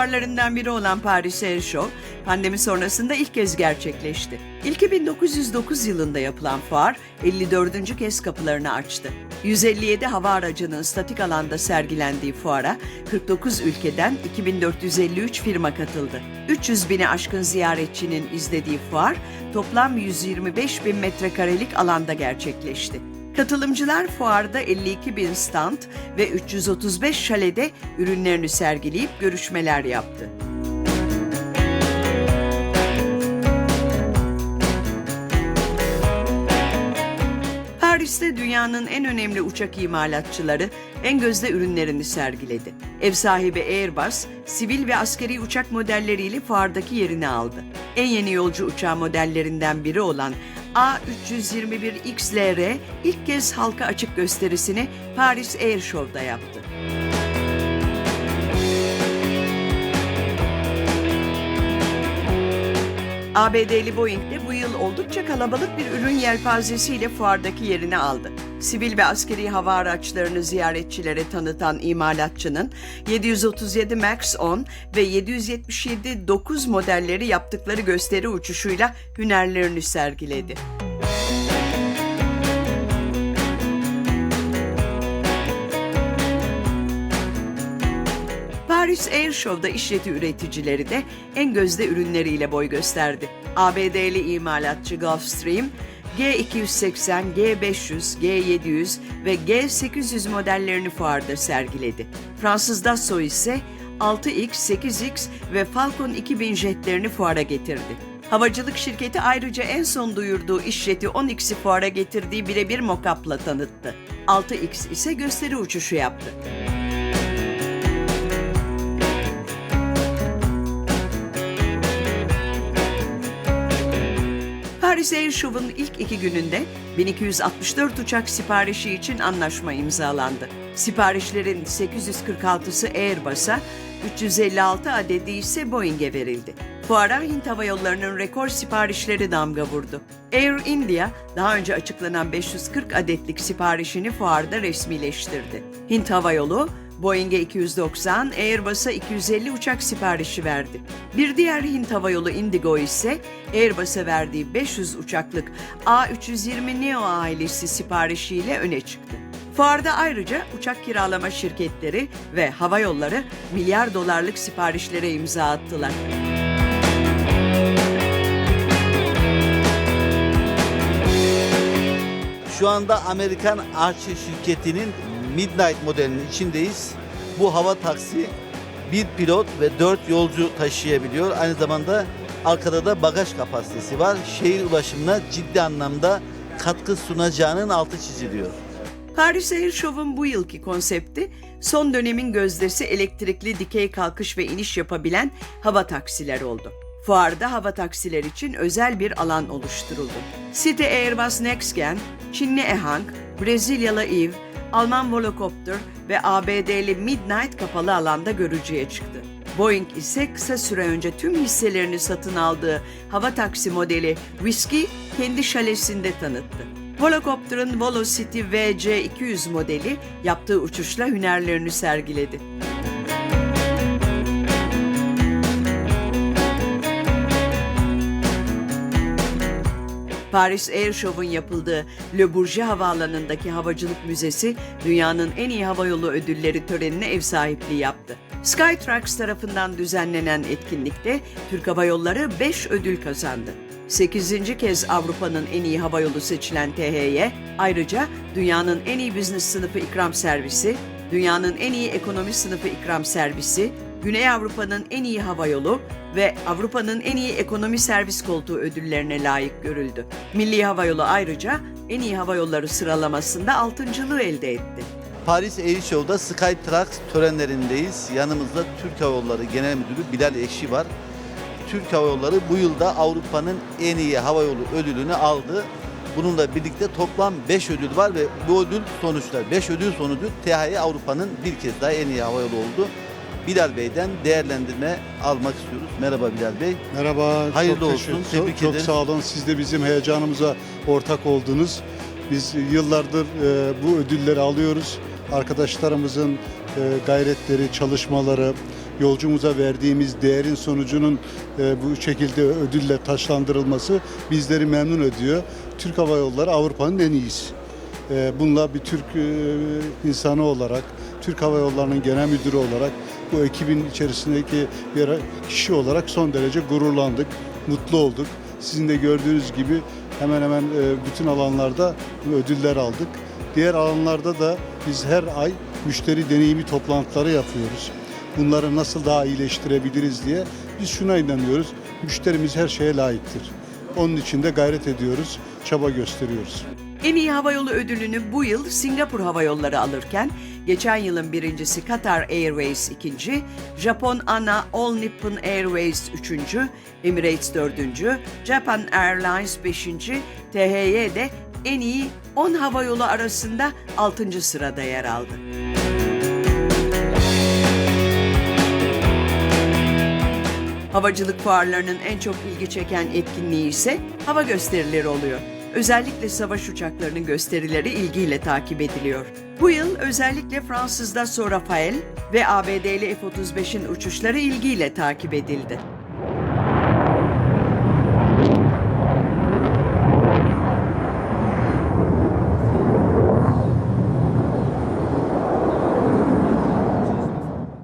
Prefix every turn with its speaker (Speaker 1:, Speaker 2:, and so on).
Speaker 1: fuarlarından biri olan Paris Air Show, pandemi sonrasında ilk kez gerçekleşti. İlki 1909 yılında yapılan fuar, 54. kez kapılarını açtı. 157 hava aracının statik alanda sergilendiği fuara 49 ülkeden 2453 firma katıldı. 300 bini aşkın ziyaretçinin izlediği fuar toplam 125 bin metrekarelik alanda gerçekleşti. Katılımcılar fuarda 52 bin stand ve 335 şalede ürünlerini sergileyip görüşmeler yaptı. Paris'te dünyanın en önemli uçak imalatçıları en gözde ürünlerini sergiledi. Ev sahibi Airbus, sivil ve askeri uçak modelleriyle fuardaki yerini aldı. En yeni yolcu uçağı modellerinden biri olan A321XLR ilk kez halka açık gösterisini Paris Air Show'da yaptı. ABD'li Boeing de bu yıl oldukça kalabalık bir ürün yelpazesiyle fuardaki yerini aldı. Sivil ve askeri hava araçlarını ziyaretçilere tanıtan imalatçının 737 MAX 10 ve 777 9 modelleri yaptıkları gösteri uçuşuyla hünerlerini sergiledi. Paris Air Show'da işleti üreticileri de en gözde ürünleriyle boy gösterdi. ABD'li imalatçı Gulfstream, G280, G500, G700 ve G800 modellerini fuarda sergiledi. Fransız Dassault ise 6X, 8X ve Falcon 2000 jetlerini fuara getirdi. Havacılık şirketi ayrıca en son duyurduğu işleti 10X'i fuara getirdiği birebir mock-up'la tanıttı. 6X ise gösteri uçuşu yaptı. Paris Air Show'un ilk iki gününde 1264 uçak siparişi için anlaşma imzalandı. Siparişlerin 846'sı Airbus'a, 356 adedi ise Boeing'e verildi. Fuara Hint Hava Yolları'nın rekor siparişleri damga vurdu. Air India daha önce açıklanan 540 adetlik siparişini fuarda resmileştirdi. Hint Hava Yolu Boeing'e 290, Airbus'a 250 uçak siparişi verdi. Bir diğer Hint Hava Yolu Indigo ise Airbus'a verdiği 500 uçaklık A320 Neo ailesi siparişiyle öne çıktı. Fuarda ayrıca uçak kiralama şirketleri ve hava yolları milyar dolarlık siparişlere imza attılar.
Speaker 2: Şu anda Amerikan Archer şirketinin Midnight modelinin içindeyiz. Bu hava taksi bir pilot ve dört yolcu taşıyabiliyor. Aynı zamanda arkada da bagaj kapasitesi var. Şehir ulaşımına ciddi anlamda katkı sunacağının altı çiziliyor.
Speaker 1: Paris Air Show'un bu yılki konsepti son dönemin gözdesi elektrikli dikey kalkış ve iniş yapabilen hava taksiler oldu. Fuarda hava taksiler için özel bir alan oluşturuldu. City Airbus NextGen, Çinli Ehang, Brezilyalı Eve, Alman Volocopter ve ABD'li Midnight kapalı alanda görücüye çıktı. Boeing ise kısa süre önce tüm hisselerini satın aldığı hava taksi modeli Whiskey kendi şalesinde tanıttı. Volocopter'ın Volocity VC200 modeli yaptığı uçuşla hünerlerini sergiledi. Paris Air Show'un yapıldığı Le Bourget Havaalanı'ndaki Havacılık Müzesi, dünyanın en iyi havayolu ödülleri törenine ev sahipliği yaptı. Skytrax tarafından düzenlenen etkinlikte Türk Hava Yolları 5 ödül kazandı. 8. kez Avrupa'nın en iyi havayolu seçilen THY, ayrıca dünyanın en iyi business sınıfı ikram servisi, dünyanın en iyi ekonomi sınıfı ikram servisi, Güney Avrupa'nın en iyi havayolu ve Avrupa'nın en iyi ekonomi servis koltuğu ödüllerine layık görüldü. Milli Havayolu ayrıca en iyi havayolları sıralamasında altıncılığı elde etti.
Speaker 2: Paris Air Show'da Skytrax törenlerindeyiz. Yanımızda Türk Hava Yolları Genel Müdürü Bilal Eşi var. Türk Hava Yolları bu yılda Avrupa'nın en iyi havayolu ödülünü aldı. Bununla birlikte toplam 5 ödül var ve bu ödül sonuçlar 5 ödül sonucu THY Avrupa'nın bir kez daha en iyi havayolu oldu. Bilal Bey'den değerlendirme almak istiyoruz. Merhaba Bilal Bey.
Speaker 3: Merhaba.
Speaker 2: Hayırlı
Speaker 3: çok
Speaker 2: olsun,
Speaker 3: teşekkür-
Speaker 2: tebrik
Speaker 3: çok, çok
Speaker 2: ederiz.
Speaker 3: sağ olun. Siz de bizim heyecanımıza ortak oldunuz. Biz yıllardır e, bu ödülleri alıyoruz. Arkadaşlarımızın e, gayretleri, çalışmaları, yolcumuza verdiğimiz değerin sonucunun e, bu şekilde ödülle taşlandırılması bizleri memnun ediyor. Türk Hava Yolları Avrupa'nın en iyisi. E, Bununla bir Türk e, insanı olarak, Türk Hava Yolları'nın genel müdürü olarak, bu ekibin içerisindeki bir kişi olarak son derece gururlandık, mutlu olduk. Sizin de gördüğünüz gibi hemen hemen e, bütün alanlarda ödüller aldık. Diğer alanlarda da biz her ay müşteri deneyimi toplantıları yapıyoruz. Bunları nasıl daha iyileştirebiliriz diye biz şuna inanıyoruz. Müşterimiz her şeye layıktır. Onun için de gayret ediyoruz, çaba gösteriyoruz.
Speaker 1: En iyi havayolu ödülünü bu yıl Singapur Hava Yolları alırken, geçen yılın birincisi Qatar Airways ikinci, Japon ANA All Nippon Airways üçüncü, Emirates dördüncü, Japan Airlines beşinci, THY de en iyi 10 havayolu arasında 6. sırada yer aldı. Havacılık fuarlarının en çok ilgi çeken etkinliği ise hava gösterileri oluyor. Özellikle savaş uçaklarının gösterileri ilgiyle takip ediliyor. Bu yıl özellikle Fransız'da Sorafael ve ABD'li F-35'in uçuşları ilgiyle takip edildi.